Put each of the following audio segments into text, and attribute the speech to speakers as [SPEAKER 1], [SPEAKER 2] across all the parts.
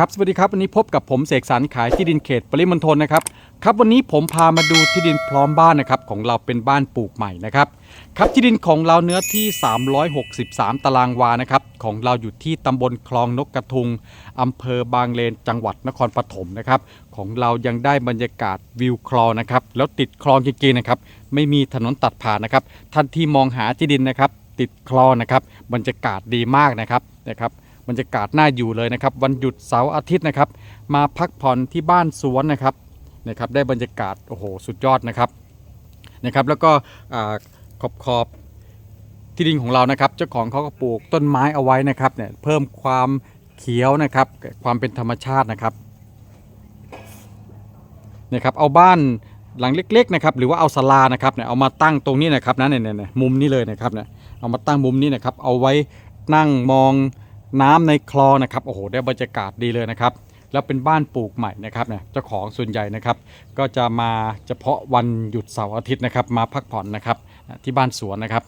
[SPEAKER 1] ครับสวัสดีครับวันนี้พบกับผมเสกสรรขายที่ดินเขตปริมณฑลนะครับครับวันนี้ผมพามาดูที่ดินพร้อมบ้านนะครับของเราเป็นบ้านปลูกใหม่นะครับครับที่ดินของเราเนื้อที่ 363 ตารางวานะครับของเราอยู่ที่ตำบลคลองนกกระทุงอำเภอบางเลนจังหวัดนครปฐมนะครับของเรายังได้บรรยากาศวิวคลองนะครับแล้วติดคลองจริงๆนะครับไม่มีถนนตัดผ่านนะครับท่านที่มองหาที่ดินนะครับติดคลองนะครับบรรยากาศดีมากนะครับนะครับ บรรยากาศน่าอยู่เลยนะครับ วันหยุดเสาร์อาทิตย์นะครับ มาพักผ่อนที่บ้านสวนนะครับนะครับได้บรรยากาศโอ้โหสุดยอดนะครับนะครับ แล้วก็ขอบขอบที่ดินของเรานะครับ เจ้าของเขาก็ปลูกต้นไม้เอาไว้นะครับเนี่ยเพิ่มความเขียวนะครับ ความเป็นธรรมชาตินะครับนะครับเอาบ้านหลังเล็กๆนะครับหรือว่าเอาศาลานะครับเนี่ยเอามาตั้งตรงนี้นะครับนะเนี่ยเนี่ยมุมนี้เลยนะครับเนี่ยเอามาตั้งมุมนี้นะครับเอาไว้นั่งมอง น้ำในคลองนะครับโอ้โหได้บรรยากาศดีเลยนะครับ แล้วเป็นบ้านปลูกใหม่นะครับเนี่ยเจ้าของส่วนใหญ่นะครับ ก็จะมาเฉพาะวันหยุดเสาร์อาทิตย์นะครับ มาพักผ่อนนะครับที่บ้านสวนนะครับ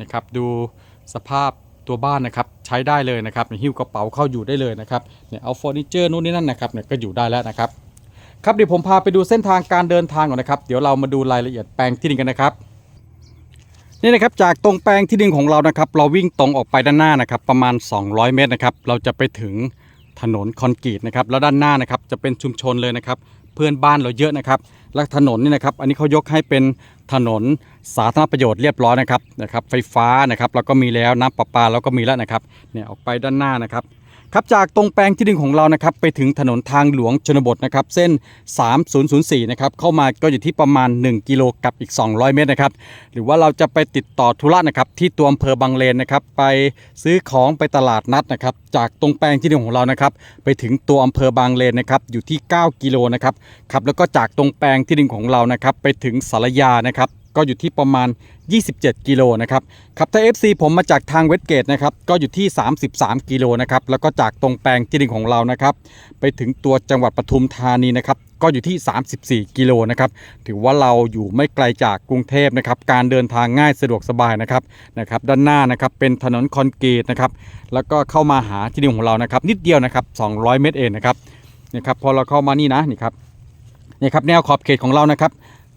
[SPEAKER 1] นะครับ ดูสภาพตัวบ้านนะครับใช้ได้เลยนะครับหิ้วกระเป๋าเข้าอยู่ได้เลยนะครับเนี่ยเอาเฟอร์นิเจอร์นู่นนี่นั่นนะครับเนี่ยก็อยู่ได้แล้วนะครับ ครับเดี๋ยวผมพาไปดูเส้นทางการเดินทางก่อนนะครับ เดี๋ยวเรามาดูรายละเอียดแปลงที่ดินกันนะครับ นี่นะครับจากตรงแปลงที่ดินของเรานะครับ เราวิ่งตรงออกไปด้านหน้านะครับ ประมาณ 200 เมตรนะครับ เราจะไปถึงถนนคอนกรีตนะครับแล้วด้านหน้านะครับจะเป็นชุมชนเลยนะครับ เพื่อนบ้านเราเยอะนะครับและถนนนี่นะครับ อันนี้เขายกให้เป็นถนนสาธารณประโยชน์เรียบร้อยนะครับนะครับ ไฟฟ้านะครับแล้วก็มีแล้วน้ำประปาแล้วก็มีแล้วนะครับเนี่ยออกไปด้านหน้านะครับ ครับจากตรงแปลงที่ดินของเรานะครับไปถึงถนนทางหลวงชนบทนะครับเส้น 3004นะครับเข้ามาก็อยู่ที่ประมาณ 1 กิโลกับอีก 200 เมตรนะครับหรือว่าเราจะไปติดต่อธุระนะครับที่ตัวอำเภอบางเลนนะครับไปซื้อของไปตลาดนัดนะครับจากตรงแปลงที่ดินของเรานะครับไปถึงตัวอำเภอบางเลนนะครับอยู่ที่ 9 กิโลนะครับครับแล้วก็จากตรงแปลงที่ดินของเรานะครับไปถึงสารยานะครับ ก็อยู่ที่ประมาณ 27 กิโลนะครับครับถ้า FC ผมมาจากทางเวสเกตนะครับก็อยู่ที่ 33 กิโลนะครับแล้วก็จากตรงแปลงที่ดินของเรานะครับไปถึงตัวจังหวัดปทุมธานีนะครับก็อยู่ที่ 34 กิโลนะครับถือว่าเราอยู่ไม่ไกลจากกรุงเทพนะครับการเดินทางง่ายสะดวกสบายนะครับนะครับด้านหน้านะครับเป็นถนนคอนกรีตนะครับแล้วก็เข้ามาหาที่ดินของเรานะครับนิดเดียวนะครับ 200 เมตรเองนะครับนะครับพอเราเข้ามานี่นะนี่ครับนี่ครับแนวขอบเขตของเรานะครับ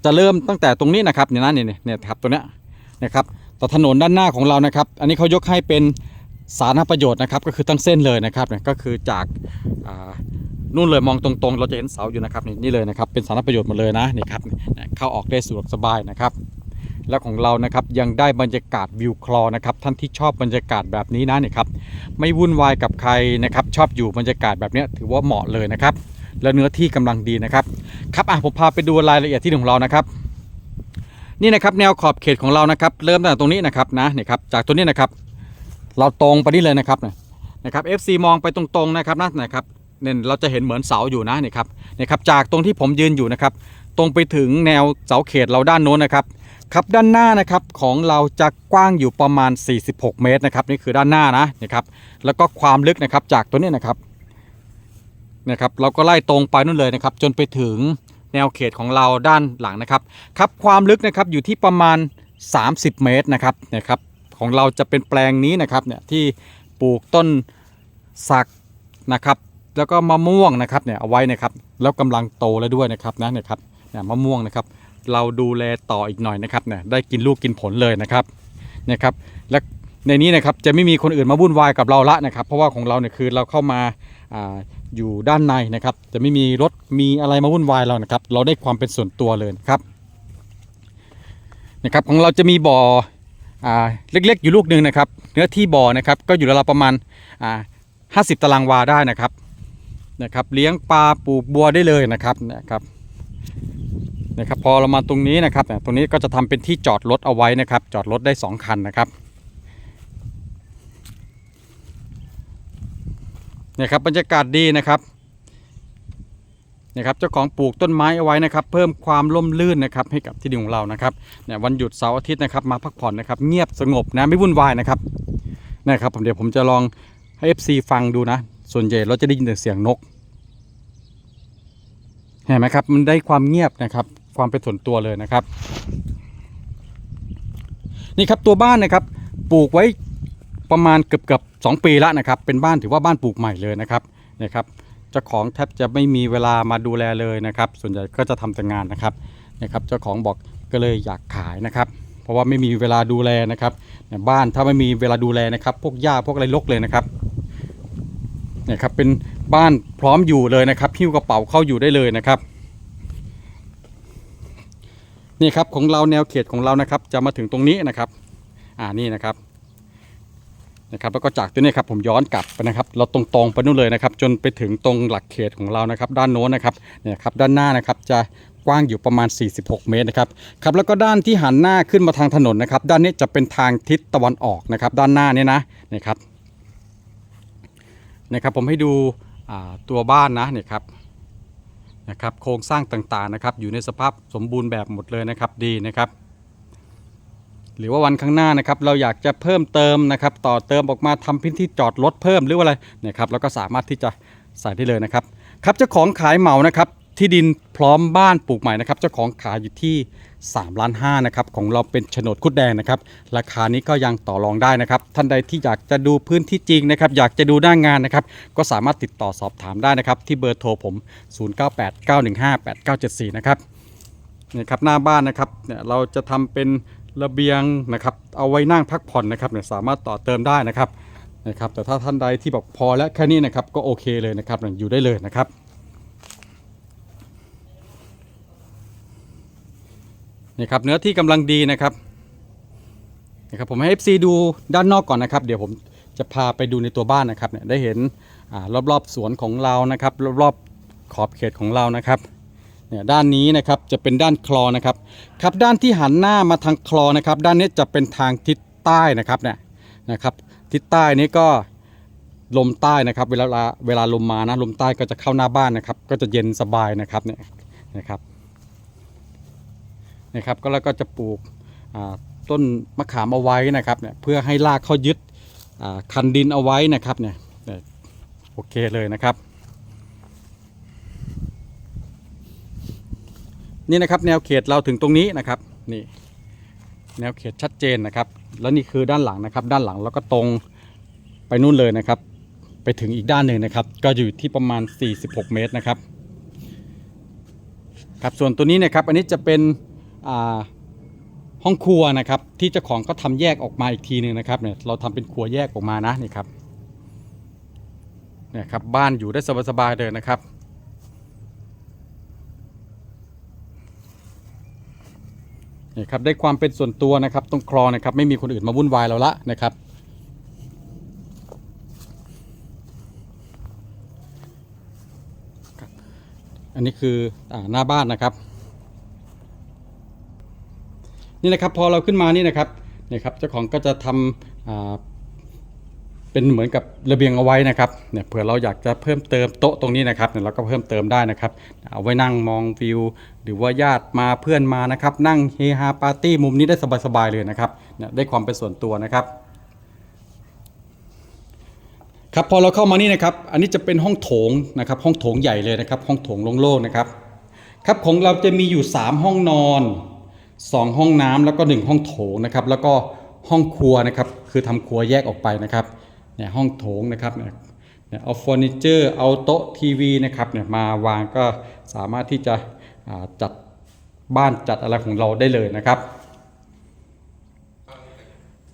[SPEAKER 1] จะเริ่มตั้งแต่ตรงนี้นะครับเนี่ยนะเนี่ยเนี่ยนะครับตัวเนี้ยนะครับต่อถนนด้านหน้าของเรานะครับ อันนี้เขายกให้เป็นสาธารณประโยชน์นะครับ ก็คือตั้งเส้นเลยนะครับเนี่ยก็คือจากนู่นเลยมองตรงๆ เราจะเห็นเสาอยู่นะครับนี่นี่เลยนะครับเป็นสาธารณประโยชน์หมดเลยนะนี่ครับเข้าออกได้สะดวกสบายนะครับ และของเรานะครับยังได้บรรยากาศวิวคลอนะครับท่านที่ชอบบรรยากาศแบบนี้นะเนี่ยครับไม่วุ่นวายกับใครนะครับชอบอยู่บรรยากาศแบบนี้ถือว่าเหมาะเลยนะครับ แล้วเนื้อที่กำลังดีนะครับ ครับอะผมพาไปดูรายละเอียดที่ดินของเรานะครับ นี่นะครับแนวขอบเขตของเรานะครับ เริ่มตั้งแต่ตรงนี้นะครับนะนี่ครับจากตัวนี้นะครับ เราตรงไปนี่เลยนะครับนะนะครับ FC มองไปตรงๆนะครับนะนะครับเนี่ยเราจะเห็นเหมือนเสาอยู่นะนี่ครับนี่ครับจากตรงที่ผมยืนอยู่นะครับ ตรงไปถึงแนวเสาเขตเราด้านโน้นนะครับครับด้านหน้านะครับของเราจะกว้างอยู่ประมาณ 46 เมตรนะครับนี่คือด้านหน้านะนี่ครับแล้วก็ความลึกนะครับจากตัวนี้นะครับนะครับ เราก็ไล่ตรงไปนู่นเลยนะครับ จนไปถึง แนวเขตของเราด้านหลังนะครับครับความลึกนะครับอยู่ที่ประมาณ 30 เมตรนะครับนะครับของเราจะเป็นแปลงนี้นะครับเนี่ยที่ปลูกต้นสักนะครับ แล้วก็มะม่วงนะครับเนี่ยเอาไว้นะครับแล้วกำลังโตแล้วด้วยนะครับนะเนี่ยครับเนี่ยมะม่วงนะครับ เราดูแลต่ออีกหน่อยนะครับเนี่ยได้กินลูกกินผลเลยนะครับเนี่ยครับและในนี้นะครับจะไม่มีคนอื่นมาวุ่นวายกับเราละนะครับ เพราะว่าของเราเนี่ยคือเราเข้ามา อยู่ด้านในนะครับจะไม่มีรถมีอะไรมาวุ่นวายเรานะครับ เราได้ความเป็นส่วนตัวเลยนะครับนะครับของเราจะมีบ่ออ่าเล็กๆอยู่ลูกหนึ่งนะครับ เนื้อที่บ่อนะครับก็อยู่ราวประมาณอ่าห้าสิบตารางวาได้นะครับนะครับเลี้ยงปลาปลูกบัวได้เลยนะครับนะครับนะครับพอเรามาตรงนี้นะครับตรงนี้ก็จะทำเป็นที่จอดรถเอาไว้นะครับ จอดรถได้สองคันนะครับ เนี่ยครับบรรยากาศดีนะครับเนี่ยครับเจ้าของปลูกต้นไม้เอาไว้นะครับ เพิ่มความร่มรื่นนะครับให้กับที่ดินของเรานะครับเนี่ยวันหยุดเสาร์อาทิตย์นะครับมาพักผ่อนนะครับ เงียบสงบนะไม่วุ่นวายนะครับนะครับผมเดี๋ยวผมจะลองให้ FC ฟังดูนะ ส่วนใหญ่เราจะได้ยินแต่เสียงนกเห็นไหมครับมันได้ความเงียบนะครับ ความเป็นส่วนตัวเลยนะครับ นี่ครับตัวบ้านนะครับ ปลูกไว้ ประมาณเกือบเกือบสองปีแล้วนะครับ เป็นบ้านถือว่าบ้านปลูกใหม่เลยนะครับนี่ยครับเจ้าของแทบจะไม่มีเวลามาดูแลเลยนะครับ ส่วนใหญ่ก็จะทำแต่งานนะครับนี่ยครับ เจ้าของบอกก็เลยอยากขายนะครับ เพราะว่าไม่มีเวลาดูแลนะครับบ้านถ้าไม่มีเวลาดูแลนะครับ พวกหญ้าพวกอะไรรกเลยนะครับเนี่ยครับเป็นบ้านพร้อมอยู่เลยนะครับหิ้วกระเป๋าเข้าอยู่ได้เลยนะครับนี่ครับของเราแนวเขตของเรานะครับ จะมาถึงตรงนี้นะครับ อ่านี่นะครับ นะครับแล้วก็จากตัวนี้ครับผมย้อนกลับไปนะครับ เราตรงๆไปนู่นเลยนะครับ จนไปถึงตรงหลักเขตของเรานะครับ ด้านโน้นนะครับเนี่ยครับด้านหน้านะครับจะกว้างอยู่ประมาณ 46 เมตรนะครับครับแล้วก็ด้านที่หันหน้าขึ้นมาทางถนนนะครับ ด้านนี้จะเป็นทางทิศตะวันออกนะครับ ด้านหน้านี่นะนี่ครับนะครับผมให้ดูตัวบ้านนะเนี่ยครับนะครับโครงสร้างต่างๆนะครับ อยู่ในสภาพสมบูรณ์แบบหมดเลยนะครับดีนะครับ หรือว่าวันข้างหน้านะครับเราอยากจะเพิ่มเติมนะครับต่อเติมออกมาทำพื้นที่จอดรถเพิ่มหรือว่าอะไรเนี่ยครับเราก็สามารถที่จะใส่ได้เลยนะครับครับเจ้าของขายเหมานะครับที่ดินพร้อมบ้านปลูกใหม่นะครับเจ้าของขายอยู่ที่3ล้านห้านะครับของเราเป็นโฉนดคุดแดงนะครับราคานี้ก็ยังต่อรองได้นะครับ ท่านใดที่อยากจะดูพื้นที่จริงนะครับ อยากจะดูหน้างานนะครับ ก็สามารถติดต่อสอบถามได้นะครับ ที่เบอร์โทรผม 0989158974 นะครับนี่ครับหน้าบ้านนะครับเนี่ยเราจะทำเป็น ระเบียงนะครับเอาไว้นั่งพักผ่อนนะครับเนี่ยสามารถต่อเติมได้นะครับนะครับ แต่ถ้าท่านใดที่บอกพอแล้วแค่นี้นะครับก็โอเคเลยนะครับอยู่ได้เลยนะครับนี่ครับเนื้อที่กำลังดีนะครับนะครับผมให้ FC ดูด้านนอกก่อนนะครับ เดี๋ยวผมจะพาไปดูในตัวบ้านนะครับเนี่ยได้เห็นอรอบๆสวนของเรานะครับ รอบๆขอบเขตของเรานะครับ เนี่ยด้านนี้นะครับจะเป็นด้านคลองนะครับครับด้านที่หันหน้ามาทางคลองนะครับ ด้านนี้จะเป็นทางทิศใต้นะครับเนี่ยนะครับทิศใต้นี้ก็ลมใต้นะครับ เวลาเวลาลมมานะลมใต้ก็จะเข้าหน้าบ้านนะครับ ก็จะเย็นสบายนะครับเนี่ยนะครับนะครับก็แล้วก็จะปลูกต้นมะขามเอาไว้นะครับเนี่ยเพื่อให้รากเขายึดคันดินเอาไว้นะครับเนี่ยโอเคเลยนะครับ นี่นะครับแนวเขตเราถึงตรงนี้นะครับนี่แนวเขตชัดเจนนะครับ แล้วนี่คือด้านหลังนะครับ ด้านหลังแล้วก็ตรงไปนู่นเลยนะครับ ไปถึงอีกด้านหนึ่งนะครับ ก็อยู่ที่ประมาณ 46 เมตรนะครับครับส่วนตัวนี้นะครับอันนี้จะเป็นห้องครัวนะครับ ที่เจ้าของก็ทำแยกออกมาอีกทีหนึ่งนะครับเนี่ยเราทำเป็นครัวแยกออกมานะนี่ครับเนี่ยครับบ้านอยู่ได้สบายๆเลยนะครับ นี่ครับได้ความเป็นส่วนตัวนะครับตรงคลองนะครับไม่มีคนอื่นมาวุ่นวายเราละนะครับ อันนี้คืออหน้าบ้านนะครับ นี่นะครับพอเราขึ้นมานี่นะครับนี่ครับเจ้าของก็จะทำอ่า เป็นเหมือนกับระเบียงเอาไว้นะครับเนี่ยเผื่อเราอยากจะเพิ่มเติมโต๊ะตรงนี้นะครับเนี่ยเราก็เพิ่มเติมได้นะครับ เอาไว้นั่งมองวิว หรือว่าญาติมาเพื่อนมานะครับ นั่งเฮฮาปาร์ตี้มุมนี้ได้สบายๆเลยนะครับเนี่ยได้ความเป็นส่วนตัวนะครับครับพอเราเข้ามานี่นะครับอันนี้จะเป็นห้องโถงนะครับ ห้องโถงใหญ่เลยนะครับ ห้องโถงโล่งๆนะครับครับของเราจะมีอยู่ 3 ห้องนอน 2 ห้องน้ำแล้วก็ 1 ห้องโถงนะครับ แล้วก็ห้องครัวนะครับ คือทำครัวแยกออกไปนะครับ เนี่ยห้องโถงนะครับเนี่ยเอาเฟอร์นิเจอร์เอาโต๊ะทีวีนะครับเนี่ยมาวางก็สามารถที่จะจัดบ้านจัดอะไรของเราได้เลยนะครับ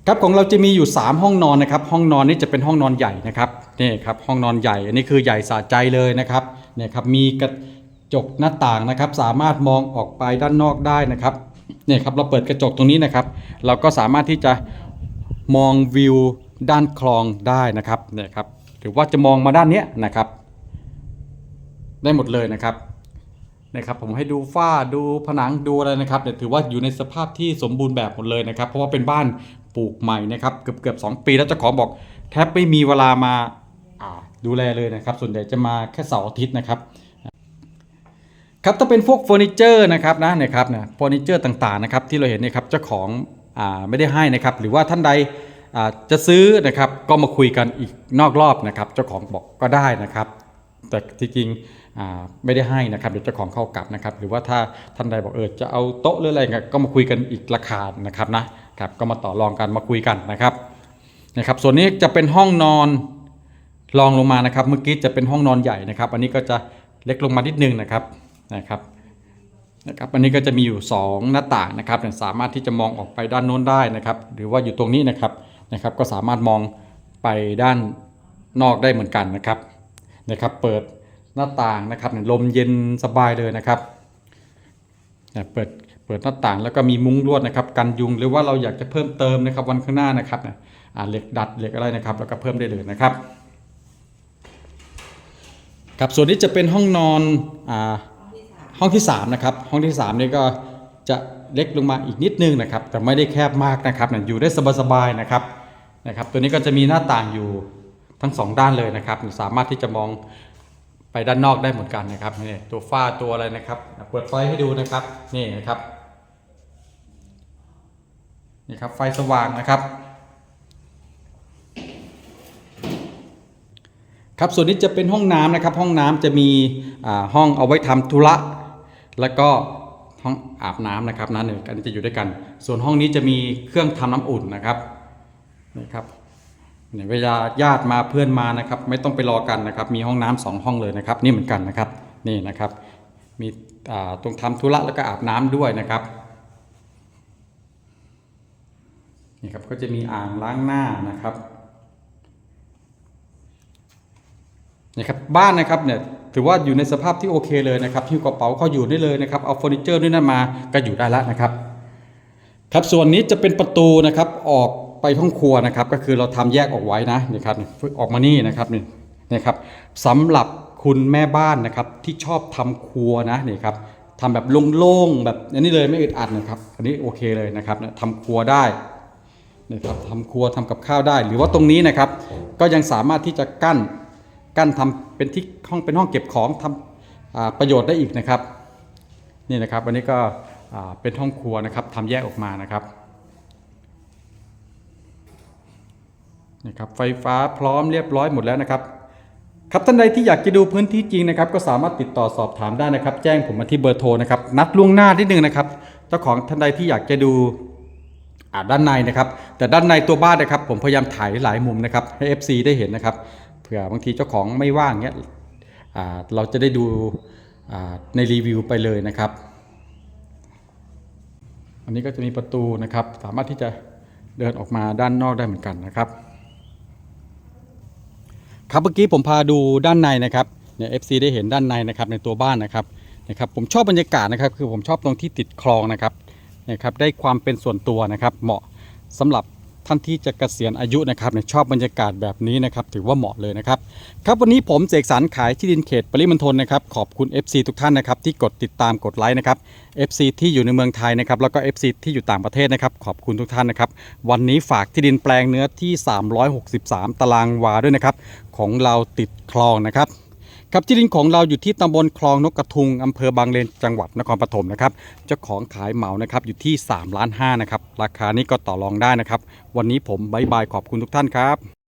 [SPEAKER 1] ครับของเราจะมีอยู่ 3 ห้องนอนนะครับ ห้องนอนนี่จะเป็นห้องนอนใหญ่นะครับนี่ครับห้องนอนใหญ่อันนี้คือใหญ่สะใจเลยนะครับเนี่ยครับมีกระจกหน้าต่างนะครับ สามารถมองออกไปด้านนอกได้นะครับเนี่ยครับเราเปิดกระจกตรงนี้นะครับ เราก็สามารถที่จะมองวิว ด้านคลองได้นะครับเนี่ยครับหรือว่าจะมองมาด้านเนี้ยนะครับ ได้หมดเลยนะครับนะครับผมให้ดูฝ้าดูผนังดูอะไรนะครับเนี่ยถือว่าอยู่ในสภาพที่สมบูรณ์แบบหมดเลยนะครับ เพราะว่าเป็นบ้านปลูกใหม่นะครับเกือบเกือบสปีแล้วเจ้าของบอกแทบไม่มีเวลามาดูแลเลยนะครับ ส่วนใหญ่จะมาแค่เสาร์อาทิตย์นะครับครับถ้าเป็นพวกเฟอร์นิเจอร์นะครับนะเนี่ยครับเนี่ยเฟอร์นิเจอร์ต่างๆนะครับที่เราเห็นเนี่ยครับเจ้าของอ่าไม่ได้ให้นะครับ หรือว่าท่านใด จะซื้อนะครับก็มาคุยกันอีกนอกรอบนะครับ เจ้าของบอกก็ได้นะครับ แต่ที่จริงไม่ได้ให้นะครับเดี๋ยวเจ้าของเข้ากลับนะครับ หรือว่าถ้าท่านใดบอกเออจะเอาโต๊ะหรืออะไรเงี้ยก็มาคุยกันอีกราคานะครับนะครับก็มาต่อรองกันมาคุยกันนะครับนะครับ ส่วนนี้จะเป็นห้องนอนรองลงมานะครับ เมื่อกี้จะเป็นห้องนอนใหญ่นะครับ อันนี้ก็จะเล็กลงมานิดนึงนะครับนะครับนะครับอันนี้ก็จะมีอยู่ 2 หน้าต่างนะครับสามารถที่จะมองออกไปด้านโน้นได้นะครับ หรือว่าอยู่ตรงนี้นะครับ นะครับ ก็สามารถมองไปด้านนอกได้เหมือนกันนะครับนะครับ เปิดหน้าต่างนะครับลมเย็นสบายเลยนะครับเนี่ยเปิดเปิดหน้าต่างแล้วก็มีมุ้งลวดนะครับกันยุงหรือว่าเราอยากจะเพิ่มเติมนะครับวันข้างหน้านะครับเนี่ยอ่าเหล็กดัดเหล็กอะไรนะครับ แล้วก็เพิ่มได้เลยนะครับครับส่วนนี้จะเป็นห้องนอนอ่าห้องที่3นะครับห้องที่3นี่ก็จะเล็กลงมาอีกนิดนึงนะครับ แต่ไม่ได้แคบมากนะครับอยู่ได้สบายๆนะครับ นะครับ ตัวนี้ก็จะมีหน้าต่างอยู่ทั้งสองด้านเลยนะครับ สามารถที่จะมองไปด้านนอกได้เหมือนกันนะครับนี่ตัวฝ้าตัวอะไรนะครับเปิดไฟให้ดูนะครับนี่นะครับนี่ครับไฟสว่างนะครับครับส่วนนี้จะเป็นห้องน้ำนะครับ ห้องน้ำจะมีห้องเอาไว้ทำธุระ แล้วก็ห้องอาบน้ำนะครับนั่นเองกันจะอยู่ด้วยกัน ส่วนห้องนี้จะมีเครื่องทำน้ำอุ่นนะครับ นี่ครับเนี่ยเวลาญาติมาเพื่อนมานะครับ ไม่ต้องไปรอกันนะครับ มีห้องน้ำสองห้องเลยนะครับ นี่เหมือนกันนะครับนี่นะครับ มีตรงทำธุระแล้วก็อาบน้ำด้วยนะครับนี่ครับก็จะมีอ่างล้างหน้านะครับนะครับบ้านนะครับเนี่ยถือว่าอยู่ในสภาพที่โอเคเลยนะครับหิ้วกระเป๋าเขาอยู่ได้เลยนะครับเอาเฟอร์นิเจอร์ด้วยนั่นมาก็อยู่ได้แล้วนะครับ ครับส่วนนี้จะเป็นประตูนะครับออก ไปห้องครัวนะครับ ก็คือเราทำแยกออกไว้นะนี่ครับออกมานี่นะครับนี่นะครับสำหรับคุณแม่บ้านนะครับที่ชอบทำครัวนะนี่ครับทำแบบโล่งๆแบบอันนี้เลยไม่อึดอัดนะครับ อันนี้โอเคเลยนะครับทำครัวได้นะครับทำครัวทำกับข้าวได้ หรือว่าตรงนี้นะครับ ก็ยังสามารถที่จะกั้นกั้นทำเป็นที่ห้องเป็นห้องเก็บของทำอ่าประโยชน์ได้อีกนะครับนี่นะครับวันนี้ก็เป็นห้องครัวนะครับทำแยกออกมานะครับ นี่ครับไฟฟ้าพร้อมเรียบร้อยหมดแล้วนะครับ ครับท่านใดที่อยากจะดูพื้นที่จริงนะครับ ก็สามารถติดต่อสอบถามได้นะครับ แจ้งผมมาที่เบอร์โทรนะครับนัดล่วงหน้านิดนึงนะครับ เจ้าของท่านใดที่อยากจะดูด้านในนะครับ แต่ด้านในตัวบ้านนะครับ ผมพยายามถ่ายหลายมุมนะครับให้ FC ได้เห็นนะครับเผื่อบางทีเจ้าของไม่ว่างเงี้ยเราจะได้ดูในรีวิวไปเลยนะครับ อันนี้ก็จะมีประตูนะครับ สามารถที่จะเดินออกมาด้านนอกได้เหมือนกันนะครับ ครับเมื่อกี้ผมพาดูด้านในนะครับเนี่ยเอฟซีได้เห็นด้านในนะครับในตัวบ้านนะครับนะครับผมชอบบรรยากาศนะครับคือผมชอบตรงที่ติดคลองนะครับนะครับได้ความเป็นส่วนตัวนะครับเหมาะสำหรับ ท่านที่จะเกษียณอายุนะครับชอบบรรยากาศแบบนี้นะครับถือว่าเหมาะเลยนะครับครับวันนี้ผมเสกสรรขายที่ดินเขตปริมณฑลนะครับขอบคุณ FC ทุกท่านนะครับที่กดติดตามกดไลค์นะครับ FC ที่อยู่ในเมืองไทยนะครับแล้วก็ FC ที่อยู่ต่างประเทศนะครับขอบคุณทุกท่านนะครับวันนี้ฝากที่ดินแปลงเนื้อที่ 363 ตารางวาด้วยนะครับของเราติดคลองนะครับ ครับที่ดินของเราอยู่ที่ตำบลคลองนกกระทุงอำเภอบางเลนจังหวัดนครปฐมนะครับเจ้าของขายเหมานะครับอยู่ที่3ล้านห้านะครับราคานี้ก็ต่อรองได้นะครับ วันนี้ผมบายบายขอบคุณทุกท่านครับ